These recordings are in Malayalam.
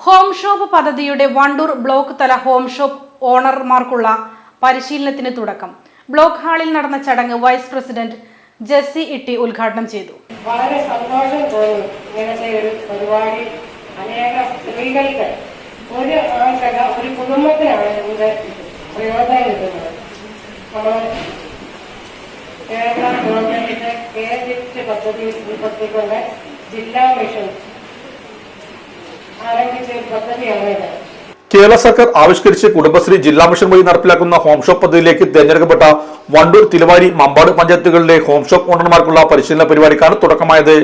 ഹോം ഷോപ്പ് പദ്ധതിയുടെ വണ്ടൂർ ബ്ലോക്ക് തല ഹോം ഷോപ്പ് ഓണർമാർക്കുള്ള പരിശീലനത്തിന് തുടക്കം. ബ്ലോക്ക് ഹാളിൽ നടന്ന ചടങ്ങ് വൈസ് പ്രസിഡന്റ് ജെസ്സി ഇട്ടി ഉദ്ഘാടനം ചെയ്തു. വളരെ സന്തോഷം തോന്നുന്നു ഒരു പരിപാടി. ഒരു കുടുംബത്തിനാണ് കേരള ഗവൺമെന്റിന്റെ കേരള പദ്ധതി ഉൾപ്പെടുത്തിക്കൊണ്ട് ജില്ലാ മിഷൻ കേരള സർക്കാർ ആവിഷ്കരിച്ച് കുടുംബശ്രീ ജില്ലാ മിഷൻ വഴി നടപ്പിലാക്കുന്ന ഹോം ഷോപ്പ് പദ്ധതിയിലേക്ക് തിരഞ്ഞെടുക്കപ്പെട്ട വണ്ടൂർ തിരുവാരി മമ്പാട് പഞ്ചായത്തുകളിലെ ഹോം ഷോപ്പ് ഓണർമാർക്കുള്ള പരിശീലന പരിപാടിക്കാണ് തുടക്കമായത്.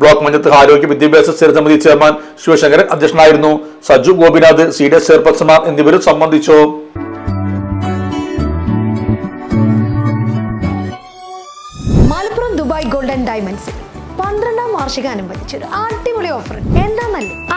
ബ്ലോക്ക് പഞ്ചായത്ത് ആരോഗ്യ വിദ്യാഭ്യാസ സ്ഥിരസമിതി ചെയർമാൻ ശിവശങ്കരൻ അധ്യക്ഷനായിരുന്നു. Saju Gopinath C D S ചെയർപേഴ്സൺമാർ എന്നിവരും സംബന്ധിച്ചു. ദുബായ് ഗോൾഡൻ ഡയമണ്ട്സ് പന്ത്രണ്ടാം വാർഷികം അനുബന്ധിച്ച് ഒരു അടിപൊളി ഓഫർ. എന്താന്നല്ലേ